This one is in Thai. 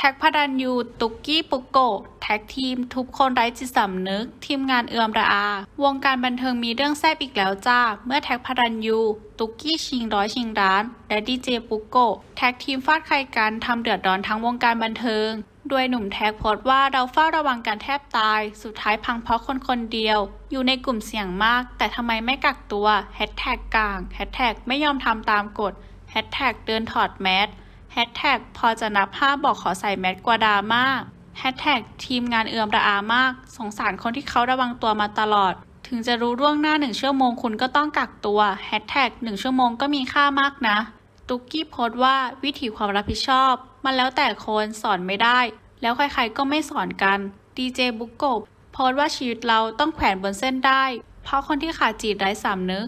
แท็กพดันยูตุกกี้ปุกโกะแท็กทีม ทุกคนไร้จิตสำนึก ทีมงานเอือมระอา วงการบันเทิงมีเรื่องแซ่บอีกแล้วจ้า เมื่อแท็กพดันยูตุกกี้ชิงร้อยชิงร้าน และดีเจปุกโกะแท็กทีมฟาดใครกันทำเดือดร้อนทั้งวงการบันเทิงด้วยหนุ่มแท็กโพสต์ว่าเราเฝ้าระวังการแทบตาย สุดท้ายพังเพราะคนคนเดียว อยู่ในกลุ่มเสี่ยงมาก แต่ทำไมไม่กักตัวแฮชแท็กกลางแฮชแท็กไม่ยอมทำตามกฎแฮชแท็กเดินถอดแมส แฮชแท็กพอจะนับห้าบอกขอใส่แมสกว่าดราม่าแฮชแท็กทีมงานเอือมระอามาก สงสารคนที่เขาระวังตัวมาตลอด ถึงจะรู้ล่วงหน้าหนึ่งชั่วโมงคุณก็ต้องกักตัวแฮชแท็กหนึ่งชั่วโมงก็มีค่ามากนะ ตุกกี้โพสต์ว่าวิถีความรับผิดชอบ มันแล้วแต่คนสอนไม่ได้ แล้วใครๆก็ไม่สอนกันดีเจบุ๊กโกบโพสต์ว่าชีวิตเราต้องแขวนบนเส้นได้ เพราะคนที่ขาดจิตไร้สำนึก